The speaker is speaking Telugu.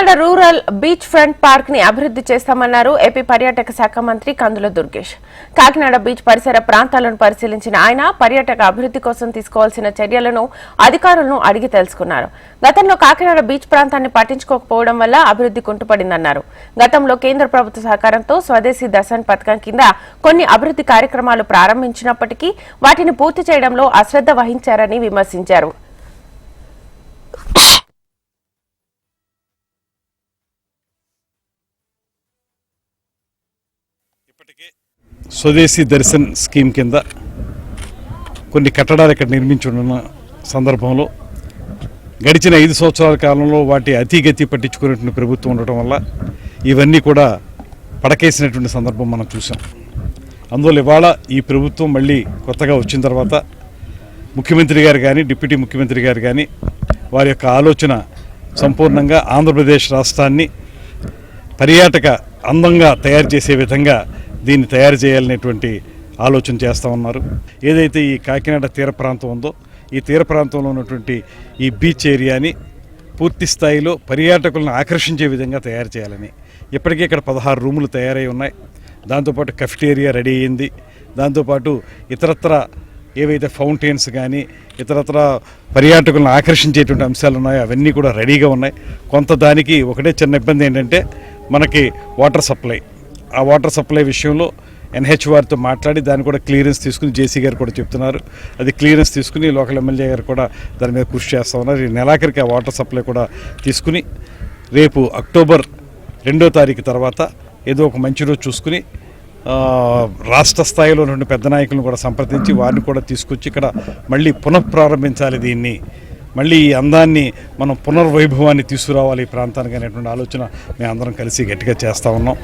కాకినాడ రూరల్ బీచ్ ఫ్రంట్ పార్క్ని అభివృద్ధి చేస్తామన్నారు ఏపీ పర్యాటక శాఖ మంత్రి కందుల దుర్గేష్. కాకినాడ బీచ్ పరిసర ప్రాంతాలను పరిశీలించిన ఆయన పర్యాటక అభివృద్ధి కోసం తీసుకోవాల్సిన చర్యలను అధికారులను అడిగి తెలుసుకున్నారు. గతంలో కాకినాడ బీచ్ ప్రాంతాన్ని పట్టించుకోకపోవడం వల్ల అభివృద్ధి కుంటుపడిందన్నారు. గతంలో కేంద్ర ప్రభుత్వ సహకారంతో స్వదేశీ దర్శన్ పథకం కింద కొన్ని అభివృద్ధి కార్యక్రమాలు ప్రారంభించినప్పటికీ వాటిని పూర్తి చేయడంలో అశ్రద్ధ వహించారని విమర్శించారు. స్వదేశీ దర్శన్ స్కీమ్ కింద కొన్ని కట్టడాలు ఇక్కడ నిర్మించున్న సందర్భంలో గడిచిన ఐదు సంవత్సరాల కాలంలో వాటి అతిగతి పట్టించుకునేటువంటి ప్రభుత్వం ఉండటం వల్ల ఇవన్నీ కూడా పడకేసినటువంటి సందర్భం మనం చూసాం అందువల్ల ఇవాళ ఈ ప్రభుత్వం మళ్ళీ కొత్తగా వచ్చిన తర్వాత ముఖ్యమంత్రి గారు కానీ డిప్యూటీ ముఖ్యమంత్రి గారు కానీ వారి యొక్క ఆలోచన సంపూర్ణంగా ఆంధ్రప్రదేశ్ రాష్ట్రాన్ని పర్యాటక అందంగా తయారు చేసే విధంగా దీన్ని తయారు చేయాలనేటువంటి ఆలోచన చేస్తూ ఉన్నారు. ఏదైతే ఈ కాకినాడ తీర ప్రాంతం ఉందో ఈ తీర ప్రాంతంలో ఉన్నటువంటి ఈ బీచ్ ఏరియాని పూర్తి స్థాయిలో పర్యాటకులను ఆకర్షించే విధంగా తయారు చేయాలని. ఇప్పటికే ఇక్కడ పదహారు రూములు తయారై ఉన్నాయి. దాంతోపాటు కఫిటేరియా రెడీ అయింది దాంతోపాటు ఇతరత్ర ఏవైతే ఫౌంటైన్స్ కానీ ఇతరత్ర పర్యాటకులను ఆకర్షించేటువంటి అంశాలు ఉన్నాయో అవన్నీ కూడా రెడీగా ఉన్నాయి. కొంత దానికి ఒకటే చిన్న ఇబ్బంది ఏంటంటే మనకి వాటర్ సప్లై. ఆ వాటర్ సప్లై విషయంలో ఎన్హెచ్ వారితో మాట్లాడి దాన్ని కూడా క్లియరెన్స్ తీసుకుని జేసీ గారు కూడా చెప్తున్నారు. అది క్లియరెన్స్ తీసుకుని లోకల్ ఎమ్మెల్యే గారు కూడా దాని మీద కృషి చేస్తూ ఉన్నారు. ఈ నెలాఖరికి ఆ వాటర్ సప్లై కూడా తీసుకుని రేపు అక్టోబర్ రెండో తారీఖు తర్వాత ఏదో ఒక మంచి రోజు చూసుకుని రాష్ట్ర స్థాయిలో ఉన్న పెద్ద నాయకులను కూడా సంప్రదించి వారిని కూడా తీసుకొచ్చి ఇక్కడ మళ్ళీ పునఃప్రారంభించాలి దీన్ని. మళ్ళీ ఈ అందాన్ని మనం పునర్వైభవాన్ని తీసుకురావాలి ఈ ప్రాంతానికి అనేటువంటి ఆలోచన మేము అందరం కలిసి గట్టిగా చేస్తూ ఉన్నాం.